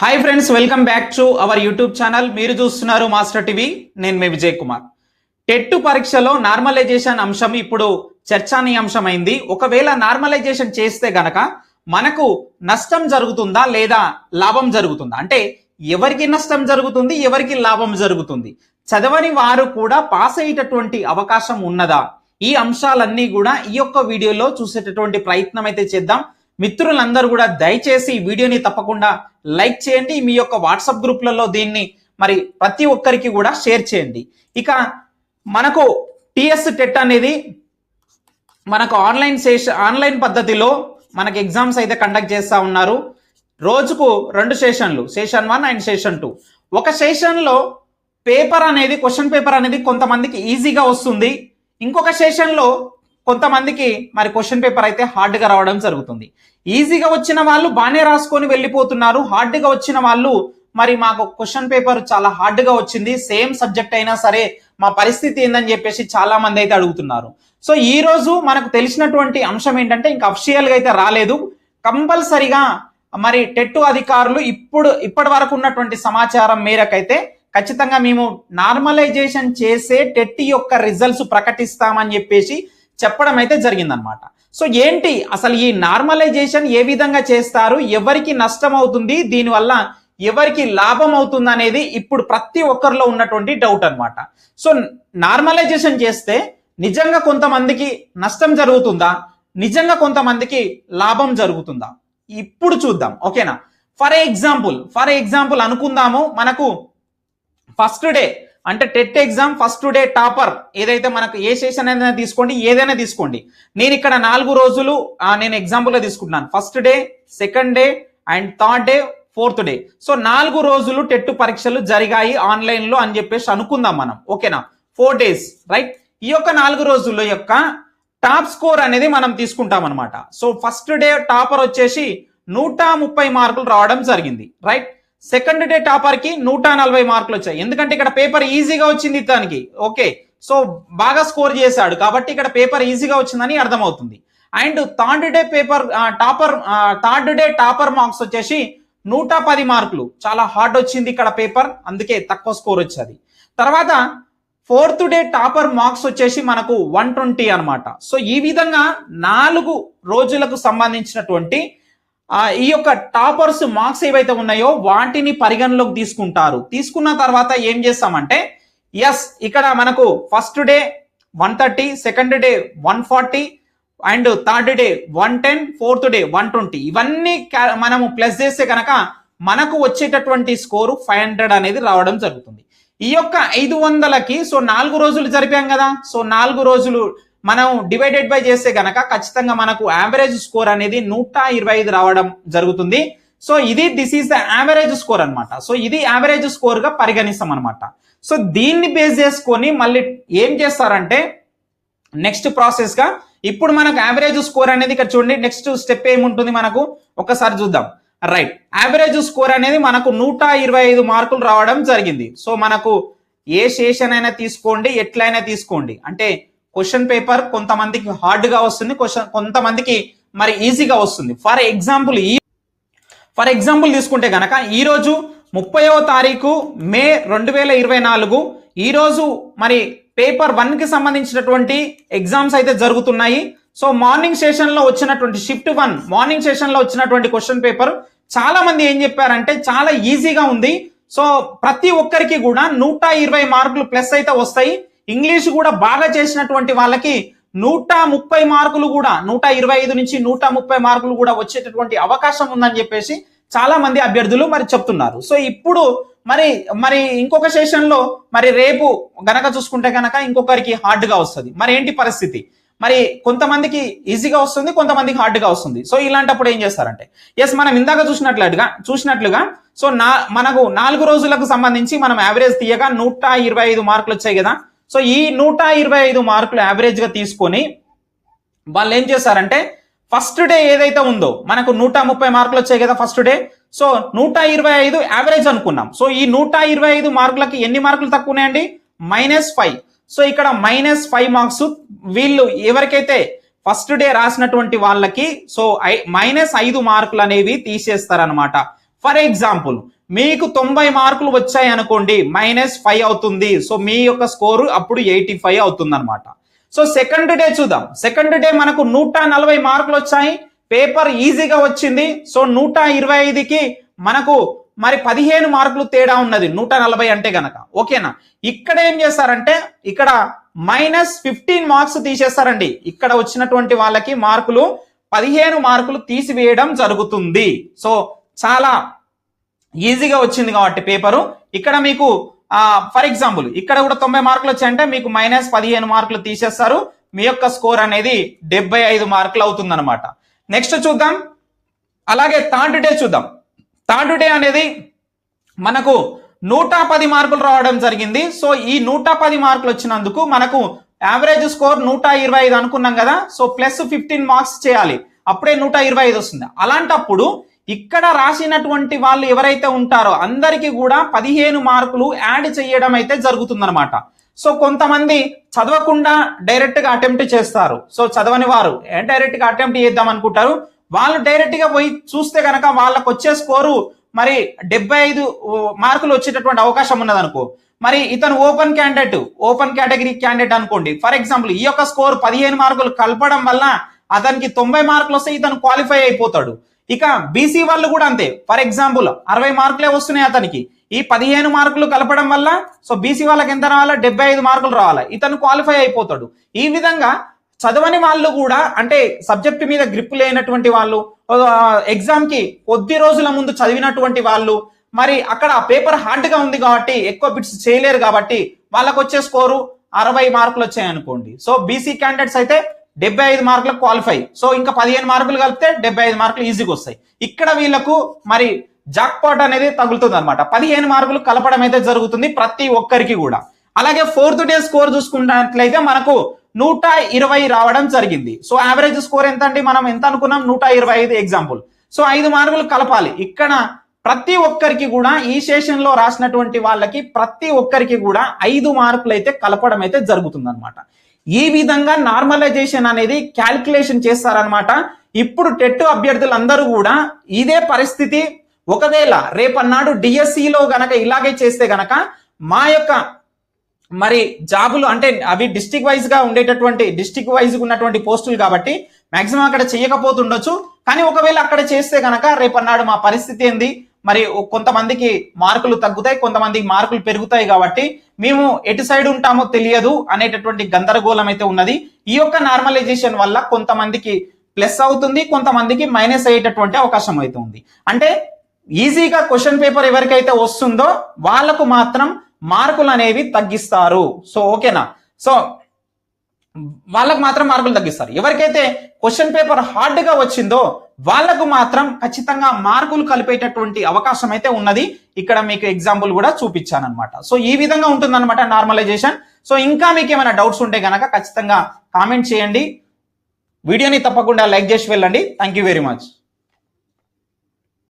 Hi friends welcome back to our YouTube channel మీరు చూస్తున్నారు master TV నేను మే విజయ్ కుమార్. టెట్ పరీక్షలో నార్మలైజేషన్ అంశం ఇప్పుడు చర్చానీయాంశమైంది. ఒకవేళ నార్మలైజేషన్ చేస్తే గనక మనకు నష్టం జరుగుతుందా లేదా లాభం జరుగుతుందా? అంటే ఎవరికి నష్టం జరుగుతుంది ఎవరికి లాభం జరుగుతుంది? చదవని వారు కూడా పాస్ అయ్యేటటువంటి అవకాశం ఉన్నదా? ఈ అంశాలన్నీ కూడా ఈ యొక్క వీడియోలో చూసేటటువంటి ప్రయత్నం అయితే చేద్దాం. మిత్రులందరూ కూడా దయచేసి ఈ వీడియోని తప్పకుండా లైక్ చేయండి. మీ యొక్క వాట్సాప్ గ్రూప్లలో దీన్ని మరి ప్రతి ఒక్కరికి కూడా షేర్ చేయండి. ఇక మనకు టిఎస్ టెట్ అనేది మనకు ఆన్లైన్ సెషన్ ఆన్లైన్ పద్ధతిలో మనకు ఎగ్జామ్స్ అయితే కండక్ట్ చేస్తూ ఉన్నారు. రోజుకు రెండు సెషన్లు session one and session two. ఒక సెషన్లో పేపర్ అనేది క్వశ్చన్ పేపర్ అనేది కొంతమందికి ఈజీగా వస్తుంది. ఇంకొక సెషన్లో కొంతమందికి మరి క్వశ్చన్ పేపర్ అయితే హార్డ్గా రావడం జరుగుతుంది. ఈజీగా వచ్చిన వాళ్ళు బాగానే రాసుకొని వెళ్ళిపోతున్నారు. హార్డ్గా వచ్చిన వాళ్ళు మరి మాకు క్వశ్చన్ పేపర్ చాలా హార్డ్గా వచ్చింది. సేమ్ సబ్జెక్ట్ అయినా సరే మా పరిస్థితి ఏందని చెప్పేసి చాలా మంది అయితే అడుగుతున్నారు. సో ఈ రోజు మనకు తెలిసినటువంటి అంశం ఏంటంటే ఇంకా అఫిషియల్గా అయితే రాలేదు. కంపల్సరిగా మరి టెట్టు అధికారులు ఇప్పుడు ఇప్పటి వరకు ఉన్నటువంటి సమాచారం మేరకైతే ఖచ్చితంగా మేము నార్మలైజేషన్ చేసే టెట్ యొక్క రిజల్ట్స్ ప్రకటిస్తామని చెప్పేసి చెప్పడం అయితే జరిగిందనమాట సో ఏంటి? అసలు ఈ నార్మలైజేషన్ ఏ విధంగా చేస్తారు? ఎవరికి నష్టం అవుతుంది? దీనివల్ల ఎవరికి లాభం అవుతుంది అనేది ఇప్పుడు ప్రతి ఒక్కరిలో ఉన్నటువంటి డౌట్ అన్నమాట. సో నార్మలైజేషన్ చేస్తే నిజంగా కొంతమందికి నష్టం జరుగుతుందా? నిజంగా కొంతమందికి లాభం జరుగుతుందా? ఇప్పుడు చూద్దాం. ఓకేనా? ఫర్ ఎగ్జాంపుల్ ఫర్ ఎగ్జాంపుల్ అనుకుందాము. మనకు ఫస్ట్ డే అంటే TET exam first day topper. ఏదైతే మనకు ఏ సెషన్ అయినా తీసుకోండి ఏదైనా తీసుకోండి. నేను ఇక్కడ నాలుగు రోజులు నేను ఎగ్జాంపుల్గా తీసుకుంటున్నాను. First day second day and third day fourth day so నాలుగు రోజులు టెట్ పరీక్షలు జరిగాయి ఆన్లైన్లో అని చెప్పేసి అనుకుందాం మనం. ఓకేనా ఫోర్ డేస్ రైట్ ఈ యొక్క నాలుగు రోజుల యొక్క టాప్ స్కోర్ అనేది మనం తీసుకుంటాం అనమాట సో ఫస్ట్ డే టాపర్ వచ్చేసి నూట ముప్పై మార్కులు రావడం జరిగింది రైట్ సెకండ్ డే టాపర్కి నూట నలభై మార్కులు వచ్చాయి. ఎందుకంటే ఇక్కడ పేపర్ ఈజీగా వచ్చింది దానికి ఓకే. సో బాగా స్కోర్ చేశాడు. కాబట్టి ఇక్కడ పేపర్ ఈజీగా వచ్చిందని అర్థమవుతుంది. And third day paper topper third day topper marks వచ్చేసి నూట పది మార్కులు. చాలా హార్డ్ వచ్చింది ఇక్కడ పేపర్. అందుకే తక్కువ స్కోర్ వచ్చేది. తర్వాత ఫోర్త్ డే టాపర్ మార్క్స్ వచ్చేసి మనకు వన్ ట్వంటీ అనమాట సో ఈ విధంగా నాలుగు రోజులకు సంబంధించినటువంటి ఈ యొక్క టాపర్స్ మార్క్స్ ఏవైతే ఉన్నాయో వాటిని పరిగణలోకి తీసుకుంటారు. తీసుకున్న తర్వాత ఏం చేస్తామంటే ఎస్ ఇక్కడ మనకు first day one thirty second day one forty and third day one ten fourth day one twenty ఇవన్నీ మనము ప్లస్ చేస్తే కనుక మనకు వచ్చేటటువంటి స్కోరు ఫైవ్ హండ్రెడ్ అనేది రావడం జరుగుతుంది. ఈ యొక్క ఐదు వందలకి సో నాలుగు రోజులు జరిపాం కదా సో నాలుగు రోజులు మనం డివైడెడ్ బై చేస్తే గనక ఖచ్చితంగా మనకు యావరేజ్ స్కోర్ అనేది నూట ఇరవై ఐదు రావడం జరుగుతుంది. సో ఇది this is the average score అనమాట సో ఇది యావరేజ్ స్కోర్గా పరిగణిస్తాం అనమాట సో దీన్ని బేస్ చేసుకొని మళ్ళీ ఏం చేస్తారంటే నెక్స్ట్ ప్రాసెస్గా ఇప్పుడు మనకు యావరేజ్ స్కోర్ అనేది ఇక్కడ చూడండి నెక్స్ట్ స్టెప్ ఏముంటుంది మనకు? ఒకసారి చూద్దాం. రైట్ యావరేజ్ స్కోర్ అనేది మనకు నూట ఇరవై ఐదు మార్కులు రావడం జరిగింది. సో మనకు ఏ సెషన్ అయినా తీసుకోండి ఎట్లయినా తీసుకోండి. అంటే క్వశ్చన్ పేపర్ కొంతమందికి హార్డ్గా వస్తుంది క్వశ్చన్ కొంతమందికి మరి ఈజీగా వస్తుంది. ఫర్ ఎగ్జాంపుల్ ఈ ఫర్ ఎగ్జాంపుల్ తీసుకుంటే గనక ఈరోజు ముప్పైవ తారీఖు మే రెండు వేల ఇరవై నాలుగు ఈరోజు మరి పేపర్ వన్కి సంబంధించినటువంటి ఎగ్జామ్స్ అయితే జరుగుతున్నాయి. సో మార్నింగ్ సెషన్లో వచ్చినటువంటి షిఫ్ట్ వన్ మార్నింగ్ సెషన్లో వచ్చినటువంటి క్వశ్చన్ పేపర్ చాలా మంది ఏం చెప్పారంటే చాలా ఈజీగా ఉంది. సో ప్రతి ఒక్కరికి కూడా నూట ఇరవై మార్కులు ప్లస్ అయితే వస్తాయి. ఇంగ్లీష్ కూడా బాగా చేసినటువంటి వాళ్ళకి నూట ముప్పై మార్కులు కూడా నూట ఇరవై ఐదు నుంచి నూట ముప్పై మార్కులు కూడా వచ్చేటటువంటి అవకాశం ఉందని చెప్పేసి చాలా మంది అభ్యర్థులు మరి చెప్తున్నారు. సో ఇప్పుడు మరి మరి ఇంకొక సెషన్లో మరి రేపు గనక చూసుకుంటే గనక ఇంకొకరికి హార్డ్గా వస్తుంది. మరి ఏంటి పరిస్థితి? మరి కొంతమందికి ఈజీగా వస్తుంది కొంతమందికి హార్డ్గా వస్తుంది. సో ఇలాంటప్పుడు ఏం చేస్తారంటే ఎస్ మనం ఇందాక చూసినట్లుగా చూసినట్లుగా సో నా మనకు నాలుగు రోజులకు సంబంధించి మనం యావరేజ్ తీయగా నూట ఇరవై ఐదు మార్కులు వచ్చాయి కదా. సో ఈ నూట ఇరవై ఐదు మార్కులు యావరేజ్గా తీసుకొని వాళ్ళు ఏం చేశారంటే ఫస్ట్ డే ఏదైతే ఉందో మనకు నూట ముప్పై మార్కులు వచ్చాయి కదా ఫస్ట్ డే సో నూట ఇరవై ఐదు యావరేజ్ అనుకున్నాం. సో ఈ నూట ఇరవై ఐదు మార్కులకి ఎన్ని మార్కులు తక్కువ ఉన్నాయండి? మైనస్ ఫైవ్ సో ఇక్కడ మైనస్ ఫైవ్ మార్క్స్ వీళ్ళు ఎవరికైతే ఫస్ట్ డే రాసినటువంటి వాళ్ళకి సో మైనస్ ఐదు మార్కులు అనేవి తీసేస్తారనమాట ఫర్ ఎగ్జాంపుల్ మీకు తొంభై మార్కులు వచ్చాయి అనుకోండి మైనస్ ఫైవ్ అవుతుంది. సో మీ యొక్క స్కోరు అప్పుడు ఎయిటీ ఫైవ్ అవుతుంది అనమాట సో సెకండ్ డే చూద్దాం. సెకండ్ డే మనకు నూట నలభై మార్కులు వచ్చాయి. పేపర్ ఈజీగా వచ్చింది. సో నూట ఇరవై ఐదుకి మనకు మరి పదిహేను మార్కులు తేడా ఉన్నది. నూట నలభై అంటే గనక. ఓకేనా? ఇక్కడ ఏం చేస్తారంటే ఇక్కడ మైనస్ ఫిఫ్టీన్ మార్క్స్ తీసేస్తారండి. ఇక్కడ వచ్చినటువంటి వాళ్ళకి మార్కులు పదిహేను మార్కులు తీసివేయడం జరుగుతుంది. సో చాలా ఈజీగా వచ్చింది కాబట్టి పేపరు ఇక్కడ మీకు ఫర్ ఎగ్జాంపుల్ ఇక్కడ కూడా తొంభై మార్కులు వచ్చాయంటే మీకు మైనస్ పదిహేను మార్కులు తీసేస్తారు. మీ యొక్క స్కోర్ అనేది డెబ్బై ఐదు మార్కులు అవుతుంది అనమాట నెక్స్ట్ చూద్దాం. అలాగే థర్డ్ డే చూద్దాం. థర్డ్ డే అనేది మనకు నూట పది మార్కులు రావడం జరిగింది. సో ఈ నూట పది మార్కులు వచ్చినందుకు మనకు యావరేజ్ స్కోర్ నూట ఇరవై ఐదు అనుకున్నాం కదా. సో ప్లస్ ఫిఫ్టీన్ మార్క్స్ చేయాలి. అప్పుడే నూట ఇరవై ఐదు వస్తుంది. అలాంటప్పుడు ఇక్కడ రాసినటువంటి వాళ్ళు ఎవరైతే ఉంటారో అందరికీ కూడా పదిహేను మార్కులు యాడ్ చేయడం అయితే జరుగుతుందన్నమాట. సో కొంతమంది చదవకుండా డైరెక్ట్గా అటెంప్ట్ చేస్తారు. సో చదవని వారు డైరెక్ట్గా అటెంప్ట్ చేద్దాం అనుకుంటారు. వాళ్ళు డైరెక్ట్గా పోయి చూస్తే కనుక వాళ్ళకు వచ్చే స్కోరు మరి డెబ్బై ఐదు మార్కులు వచ్చేటటువంటి అవకాశం ఉన్నది అనుకో మరి ఇతను open candidate open category candidate అనుకోండి. ఫర్ ఎగ్జాంపుల్ ఈ యొక్క స్కోర్ పదిహేను మార్కులు కలపడం వల్ల అతనికి తొంభై మార్కులు వస్తే ఇతను క్వాలిఫై అయిపోతాడు. ఇక బీసీ వాళ్ళు కూడా అంతే. ఫర్ ఎగ్జాంపుల్ అరవై మార్కులే వస్తున్నాయి అతనికి. ఈ పదిహేను మార్కులు కలపడం వల్ల సో బీసీ వాళ్ళకి ఎంత రావాలా? డెబ్బై ఐదు మార్కులు రావాలి? ఇతను క్వాలిఫై అయిపోతాడు. ఈ విధంగా చదవని వాళ్ళు కూడా అంటే సబ్జెక్ట్ మీద గ్రిప్ లేనటువంటి వాళ్ళు ఎగ్జామ్కి కొద్ది రోజుల ముందు చదివినటువంటి వాళ్ళు మరి అక్కడ పేపర్ హార్డ్గా ఉంది కాబట్టి ఎక్కువ బిట్స్ చేయలేరు కాబట్టి వాళ్ళకు వచ్చే స్కోరు అరవై మార్కులు వచ్చాయి అనుకోండి సో బీసీ క్యాండిడేట్స్ అయితే డెబ్బై ఐదు మార్కులకు క్వాలిఫై సో ఇంకా పదిహేను మార్కులు కలిపితే డెబ్బై ఐదు మార్కులు ఈజీగా వస్తాయి. ఇక్కడ వీళ్ళకు మరి జాక్పాట్ అనేది తగులుతుంది అనమాట పదిహేను మార్కులు కలపడం అయితే జరుగుతుంది ప్రతి ఒక్కరికి కూడా. అలాగే ఫోర్త్ డే స్కోర్ చూసుకున్నట్లయితే మనకు నూట ఇరవై రావడం జరిగింది. సో యావరేజ్ స్కోర్ ఎంత అండి మనం ఎంత అనుకున్నాం? నూట ఇరవై ఐదు ఎగ్జాంపుల్ సో ఐదు మార్కులు కలపాలి. ఇక్కడ ప్రతి ఒక్కరికి కూడా ఈ సెషన్లో రాసినటువంటి వాళ్ళకి ప్రతి ఒక్కరికి కూడా ఐదు మార్కులు అయితే కలపడం అయితే జరుగుతుంది అనమాట ఈ విధంగా నార్మలైజేషన్ అనేది క్యాల్కులేషన్ చేస్తారనమాట ఇప్పుడు టెట్ అభ్యర్థులందరూ కూడా ఇదే పరిస్థితి. ఒకవేళ రేపన్నాడు డిఎస్సిలో గనక ఇలాగే చేస్తే గనక మా యొక్క మరి జాబులు అంటే అవి డిస్టిక్ వైజ్గా ఉండేటటువంటి డిస్టిక్ వైజ్ ఉన్నటువంటి పోస్టులు కాబట్టి మాక్సిమం అక్కడ చేయకపోతుండొచ్చు. కానీ ఒకవేళ అక్కడ చేస్తే గనక రేపన్నాడు మా పరిస్థితి ఏంది? మరి కొంతమందికి మార్కులు తగ్గుతాయి కొంతమందికి మార్కులు పెరుగుతాయి కాబట్టి మేము ఎటు సైడ్ ఉంటామో తెలియదు అనేటటువంటి గందరగోళం అయితే ఉన్నది. ఈ యొక్క నార్మలైజేషన్ వల్ల కొంతమందికి ప్లస్ అవుతుంది కొంతమందికి మైనస్ అయ్యేటటువంటి అవకాశం అయితే ఉంది. అంటే ఈజీగా క్వశ్చన్ పేపర్ ఎవరికైతే వస్తుందో వాళ్ళకు మాత్రం మార్కులు అనేవి తగ్గిస్తారు. సో ఓకేనా? సో వాళ్ళకు మాత్రం మార్కులు తగ్గిస్తారు. ఎవరికైతే క్వశ్చన్ పేపర్ హార్డ్గా వచ్చిందో వాళ్ళకు మాత్రం ఖచ్చితంగా మార్కులు కలిపేటటువంటి అవకాశం అయితే ఉన్నది. ఇక్కడ మీకు ఎగ్జాంపుల్ కూడా చూపించాను అనమాట సో ఈ విధంగా ఉంటుందన్నమాట నార్మలైజేషన్ సో ఇంకా మీకు ఏమైనా డౌట్స్ ఉంటే కనుక ఖచ్చితంగా కామెంట్ చేయండి. వీడియోని తప్పకుండా లైక్ చేసి వెళ్ళండి. Thank you very much